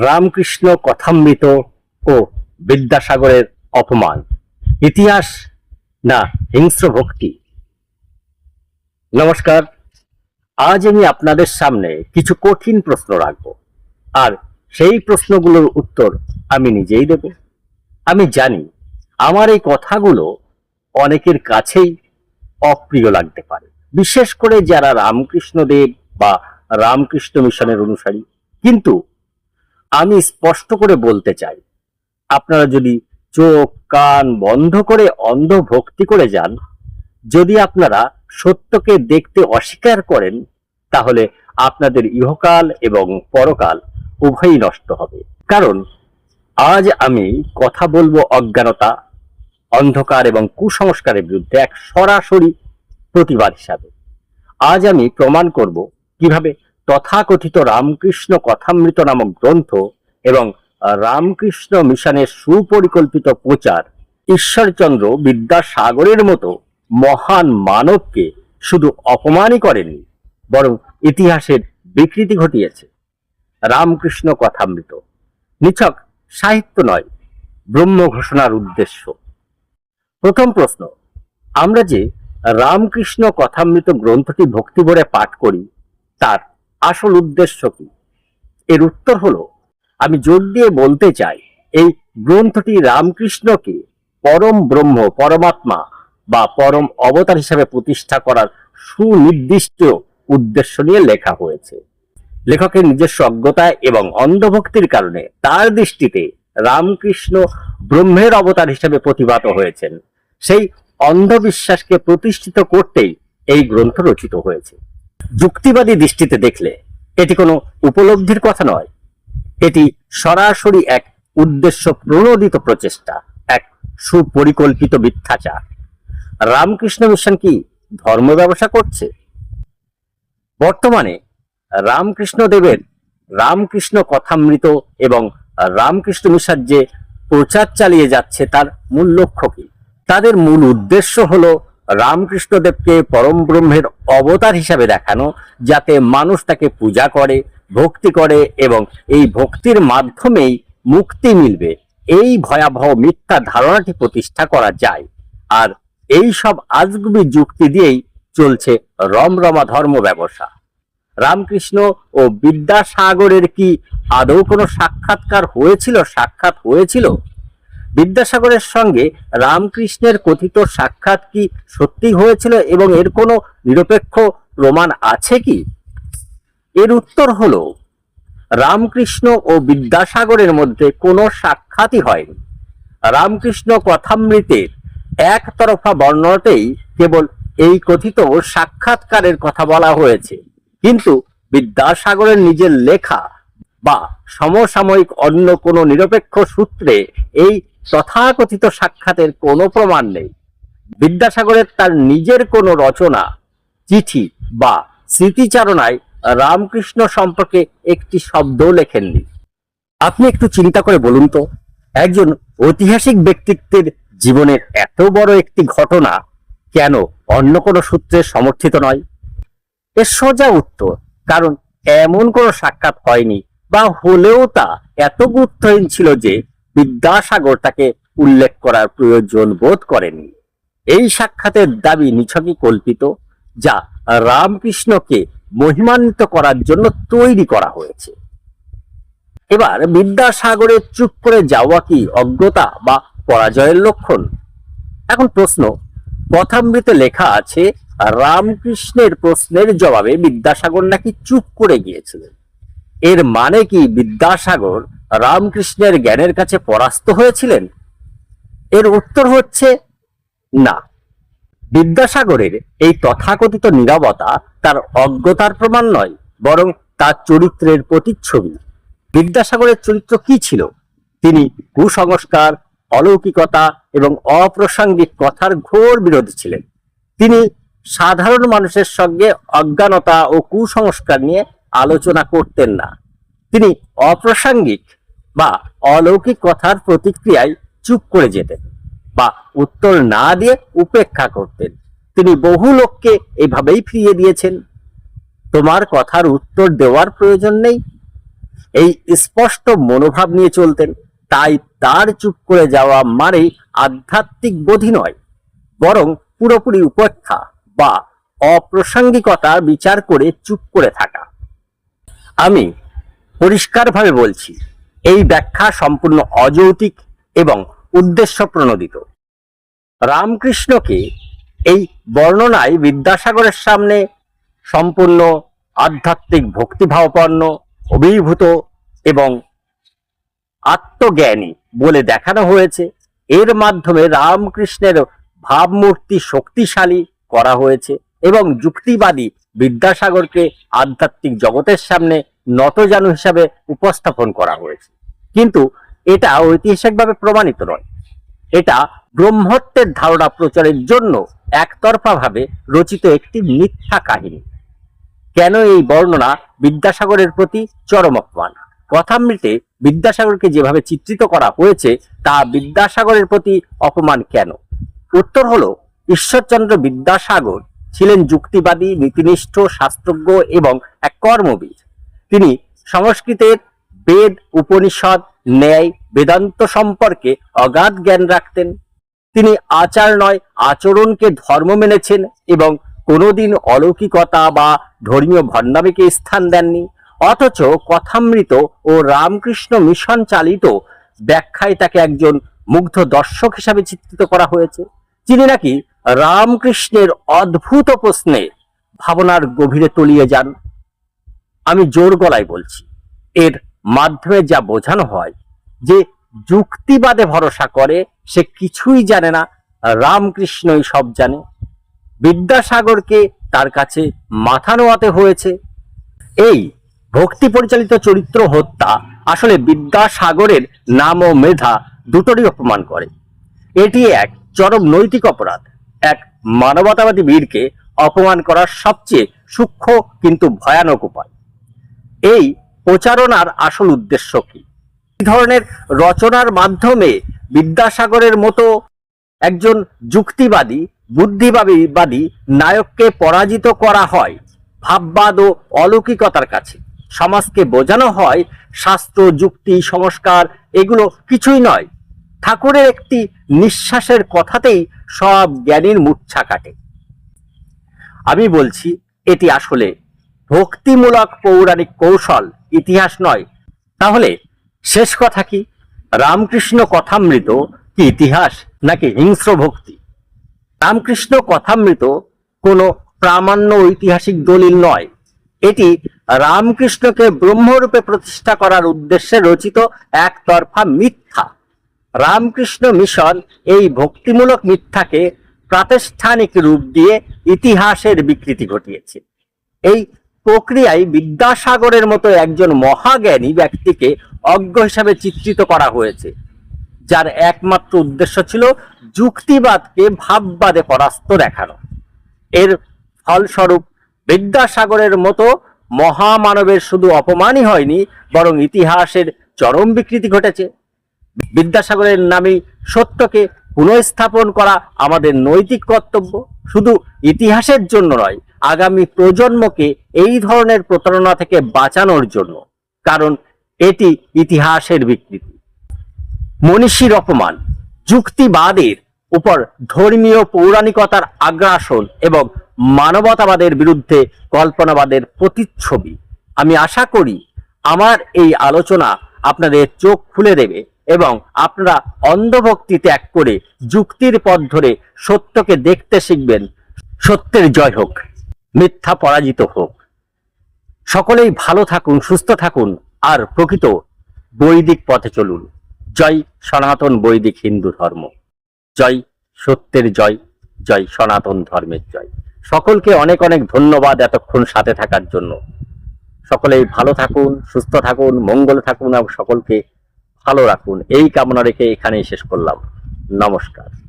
রামকৃষ্ণ কথামৃত ও বিদ্যাসাগরের অপমান। ইতিহাস না হিংস্র ভক্তি। নমস্কার, আজ আমি আপনাদের সামনে কিছু কঠিন প্রশ্ন রাখব। আর সেই প্রশ্নগুলোর উত্তর আমি নিজেই দেব। আমি জানি আমার এই কথাগুলো অনেকের কাছেই অপ্রিয় লাগতে পারে। বিশেষ করে যারা রামকৃষ্ণ দেব বা রামকৃষ্ণ মিশনের অনুসারী। কিন্তু আমি স্পষ্ট করে বলতে চাই, আপনারা যদি চোখ, কান বন্ধ করে অন্ধ ভক্তি করে যান, যদি আপনারা সত্যকে দেখতে অস্বীকার করেন, তাহলে আপনাদের ইহকাল এবং পরকাল উভয়ই নষ্ট হবে। কারণ আজ আমি কথা বলব অজ্ঞানতা, অন্ধকার এবং কুসংস্কারের বিরুদ্ধে এক সরাসরি প্রতিবাদ হিসাবে। আজ আমি প্রমাণ করব কীভাবে তথাকথিত রামকৃষ্ণ কথামৃত নামক গ্রন্থ এবং রামকৃষ্ণ মিশনের সুপরিকল্পিত প্রচার ঈশ্বরচন্দ্র বিদ্যাসাগরের মতো মহান মানবকে শুধু অপমানই করেনি, বরং ইতিহাসের বিকৃতি ঘটিয়েছে। রামকৃষ্ণ কথামৃত। নিছক সাহিত্য নয়, ব্রহ্ম ঘোষণার উদ্দেশ্য। প্রথম প্রশ্ন, আমরা যে রামকৃষ্ণ কথামৃত গ্রন্থটি ভক্তি ভরে পাঠ করি, তার আসল উদ্দেশ্য কি? এর উত্তর হলো, আমি জোর দিয়ে বলতে চাই, এই গ্রন্থটি রামকৃষ্ণকে পরম ব্রহ্ম, পরমাত্মা বা পরম অবতার হিসাবে প্রতিষ্ঠা করার সুনির্দিষ্ট উদ্দেশ্য নিয়ে লেখা হয়েছে। লেখকের নিজস্ব অজ্ঞতা এবং অন্ধভক্তির কারণে তার দৃষ্টিতে রামকৃষ্ণ ব্রহ্মের অবতার হিসেবে প্রতিভাত হয়েছেন। সেই অন্ধবিশ্বাসকে প্রতিষ্ঠিত করতেই এই গ্রন্থ রচিত হয়েছে। যুক্তিবাদী দৃষ্টিতে দেখলে এটি কোনো উপলব্ধির কথা নয়। এটি সরাসরি এক উদ্দেশ্য প্রণোদিত প্রচেষ্টা, এক সুপরিকল্পিত মিথ্যাচার। রামকৃষ্ণ মিশন কি ধর্ম ব্যবসা করছে? বর্তমানে রামকৃষ্ণ দেবের রামকৃষ্ণ কথামৃত এবং রামকৃষ্ণ মিশন যে প্রচার চালিয়ে যাচ্ছে তার মূল লক্ষ্য কি? তাদের মূল উদ্দেশ্য হলো রামকৃষ্ণদেবকে পরম ব্রহ্মের অবতার হিসাবে দেখানো, যাতে মানুষ তাকে পূজা করে, ভক্তি করে এবং এই ভক্তির মাধ্যমেই মুক্তি মিলবে। এই ভয়াবহ মিথ্যা ধারণাটি প্রতিষ্ঠা করা যায়। আর এই সব আজগুবি যুক্তি দিয়েই চলছে রমরমা ধর্ম ব্যবসা। রামকৃষ্ণ ও বিদ্যাসাগরের কি আদৌ কোনো সাক্ষাৎকার হয়েছিল, সাক্ষাৎ হয়েছিল? বিদ্যাসাগরের সঙ্গে রামকৃষ্ণের কথিত সাক্ষাৎ কি সত্যি হয়েছিল এবং এর কোনো নিরপেক্ষ প্রমাণ আছে কি? এর উত্তর হলো, রামকৃষ্ণ ও বিদ্যাসাগরের মধ্যে কোনো সাক্ষাৎই হয়নি। রামকৃষ্ণ কথামৃতের একতরফা বর্ণনাতেই কেবল এই কথিত সাক্ষাৎকারের কথা বলা হয়েছে। কিন্তু বিদ্যাসাগরের নিজের লেখা বা সমসাময়িক অন্য কোনো নিরপেক্ষ সূত্রে এই তথাকথিত সাক্ষাতের কোনো প্রমাণ নেই। বিদ্যাসাগরের তার নিজের কোনো রচনা, চিঠি বা স্মৃতিচারণায় রামকৃষ্ণ সম্পর্কে একটি শব্দও লেখেননি। আপনি একটু চিন্তা করে বলুন তো, একজন ঐতিহাসিক ব্যক্তিত্বের জীবনের এত বড় একটি ঘটনা কেন অন্য কোনো সূত্রে সমর্থিত নয়? এর সোজা উত্তর, কারণ এমন কোনো সাক্ষাৎ হয়নি বা হলেও তা এত গুরুত্বহীন ছিল যে বিদ্যাসাগর তাকে উল্লেখ করার প্রয়োজন বোধ করেননি। এই সাক্ষাতের দাবি নিছকই কল্পিত, যা রামকৃষ্ণকে মহিমান্বিত করার জন্য তৈরি করা হয়েছে। এবার বিদ্যাসাগরের চুপ করে যাওয়া কি অজ্ঞতা বা পরাজয়ের লক্ষণ? এখন প্রশ্ন কথামৃতে লেখা আছে, রামকৃষ্ণের প্রশ্নের জবাবে বিদ্যাসাগর নাকি চুপ করে গিয়েছিলেন? এর মানে কি বিদ্যাসাগর রামকৃষ্ণের জ্ঞানের কাছে পরাস্ত হয়েছিলেন? এর উত্তর হচ্ছে না। বিদ্যাসাগরের এই তথাকথিত নিরবতা তার অজ্ঞতার প্রমাণ নয়, বরং তার চরিত্রের প্রতিচ্ছবি। বিদ্যাসাগরের চরিত্র কি ছিল? তিনি কুসংস্কার, অলৌকিকতা এবং অপ্রাসঙ্গিক কথার ঘোর বিরোধী ছিলেন। তিনি সাধারণ মানুষের সঙ্গে অজ্ঞানতা ও কুসংস্কার নিয়ে আলোচনা করতেন না। তিনি অপ্রাসঙ্গিক বা অলৌকিক কথার প্রতিক্রিয়ায় চুপ করে যেতেন বা উত্তর না দিয়ে উপেক্ষা করতেন। তিনি বহু লোককে এভাবেই ফিরিয়ে দিয়েছেন। তোমার কথার উত্তর দেওয়ার প্রয়োজন নেই। এই স্পষ্ট মনোভাব নিয়ে চলতেন, তাই তার চুপ করে যাওয়া মানে আধ্যাত্মিক বোধি নয়, বরং পুরোপুরি উপেক্ষা বা অপ্রাসঙ্গিকতা বিচার করে চুপ করে থাকা। আমি পরিষ্কারভাবে বলছি, এই ব্যাখ্যা সম্পূর্ণ অযৌতিক এবং উদ্দেশ্য প্রণোদিত রামকৃষ্ণকে এই বর্ণনায় বিদ্যাসাগরের সামনে সম্পূর্ণ আধ্যাত্মিক ভক্তিভাবপন্ন, অভিভূত এবং আত্মজ্ঞানী বলে দেখানো হয়েছে। এর মাধ্যমে রামকৃষ্ণের ভাবমূর্তি শক্তিশালী করা হয়েছে এবং যুক্তিবাদী বিদ্যাসাগরকে আধ্যাত্মিক জগতের সামনে নতজানু হিসাবে উপস্থাপন করা হয়েছে। কিন্তু এটা ঐতিহাসিকভাবে প্রমাণিত নয়। এটা ব্রহ্মত্বের ধারণা প্রচারের জন্য একতরফাভাবে রচিত একটি মিথ্যা কাহিনী। কেন এই বর্ণনা বিদ্যাসাগরের প্রতি চরম অপমান কথামৃতে বিদ্যাসাগরকে যেভাবে চিত্রিত করা হয়েছে, তা বিদ্যাসাগরের প্রতি অপমান কেন? উত্তর হলো, ঈশ্বরচন্দ্র বিদ্যাসাগর ছিলেন যুক্তিবাদী, নীতিনিষ্ঠ, শাস্ত্রজ্ঞ এবং এক কর্মবীর। তিনি সংস্কৃতের বেদ, উপনিষদ, ন্যায়, বেদান্ত সম্পর্কে অগাধ জ্ঞান রাখতেন। তিনি আচার নয়, আচরণকে ধর্ম মেনেছেন এবং কোনোদিন অলৌকিকতা বা ধর্মীয় ভণ্ডামিকে স্থান দেননি। অথচ কথামৃত ও রামকৃষ্ণ মিশন চালিত ব্যাখ্যায় তাকে একজন মুগ্ধ দর্শক হিসাবে চিত্রিত করা হয়েছে। যিনি নাকি রামকৃষ্ণের অদ্ভুত প্রশ্নে ভাবনার গভীরে তলিয়ে যান। আমি জোর গলায় বলছি, এর মাধ্যমে যা বোঝানো হয় যে যুক্তিবাদে ভরসা করে, সে কিছুই জানে না, রামকৃষ্ণই সব জানে। বিদ্যাসাগরকে তার কাছে মাথা নোয়াতে হয়েছে। এই ভক্তি পরিচালিত চরিত্র হত্যা আসলে বিদ্যাসাগরের নাম ও মেধা দুটোরই অপমান করে। এটি এক চরম নৈতিক অপরাধ। এক মানবতাবাদী বীরকে অপমান করার সবচেয়ে সূক্ষ্ম কিন্তু ভয়ানক উপায়। এই প্রচারণার আসল উদ্দেশ্য কি? ধরনের রচনার মাধ্যমে বিদ্যাসাগরের মতো একজন যুক্তিবাদী, বুদ্ধিবাদী নায়ককে পরাজিত করা হয় ভাববাদ ও অলৌকিকতার কাছে। সমাজকে বোঝানো হয় শাস্ত্র, যুক্তি, সংস্কার, এগুলো কিছুই নয়। ঠাকুরের একটি নিঃশ্বাসের কথাতেই সব জ্ঞানীর মূর্ছা কাটে। আমি বলছি, এটি আসলে ভক্তিমূলক পৌরাণিক কৌশল, ইতিহাস নয়। তাহলে শেষ কথা কি? রামকৃষ্ণ কথামৃত কি ইতিহাস নাকি হিংস্র ভক্তি? রামকৃষ্ণ কথামৃত কোনো প্রামাণ্য ঐতিহাসিক দলিল নয়। এটি রামকৃষ্ণকে ব্রহ্মরূপে প্রতিষ্ঠা করার উদ্দেশ্যে রচিত একতরফা মিথ্যা। রামকৃষ্ণ মিশন এই ভক্তিমূলক মিথ্যাকে প্রাতিষ্ঠানিক রূপ দিয়ে ইতিহাসের বিকৃতি ঘটিয়েছে। এই প্রক্রিয়ায় বিদ্যাসাগরের মতো একজন মহাজ্ঞানী ব্যক্তিকে অজ্ঞ হিসাবে চিত্রিত করা হয়েছে, যার একমাত্র উদ্দেশ্য ছিল যুক্তিবাদকে ভাববাদে পরাস্ত দেখানো। এর ফলস্বরূপ বিদ্যাসাগরের মতো মহামানবের শুধু অপমানই হয়নি, বরং ইতিহাসের চরম বিকৃতি ঘটেছে। বিদ্যাসাগরের নামে সত্যকে পুনঃস্থাপন করা আমাদের নৈতিক কর্তব্য। শুধু ইতিহাসের জন্য নয়, আগামী প্রজন্মকে এই ধরনের প্রতারণা থেকে বাঁচানোর জন্য, কারণ এটি ইতিহাসের বিকৃতি। মনীষীর অপমান যুক্তিবাদের উপর ধর্মীয় পৌরাণিকতার আগ্রাসন এবং মানবতাবাদের বিরুদ্ধে কল্পনাবাদের প্রতিচ্ছবি। আমি আশা করি, আমার এই আলোচনা আপনাদের চোখ খুলে দেবে। এবং আপনারা অন্ধভক্তি ত্যাগ করে যুক্তির পথ ধরে সত্যকে দেখতে শিখবেন। সত্যের জয় হোক, মিথ্যা পরাজিত হোক। সকলেই ভালো থাকুন, সুস্থ থাকুন, আর প্রকৃত বৈদিক পথে চলুন। জয় সনাতন বৈদিক হিন্দু ধর্ম। জয় সত্যের জয় জয় সনাতন ধর্মের জয়। সকলকে অনেক অনেক ধন্যবাদ এতক্ষণ সাথে থাকার জন্য। সকলেই ভালো থাকুন, সুস্থ থাকুন, মঙ্গল থাকুন এবং সকলকে ভালো রাখুন। এই কামনা রেখে এখানেই শেষ করলাম। নমস্কার।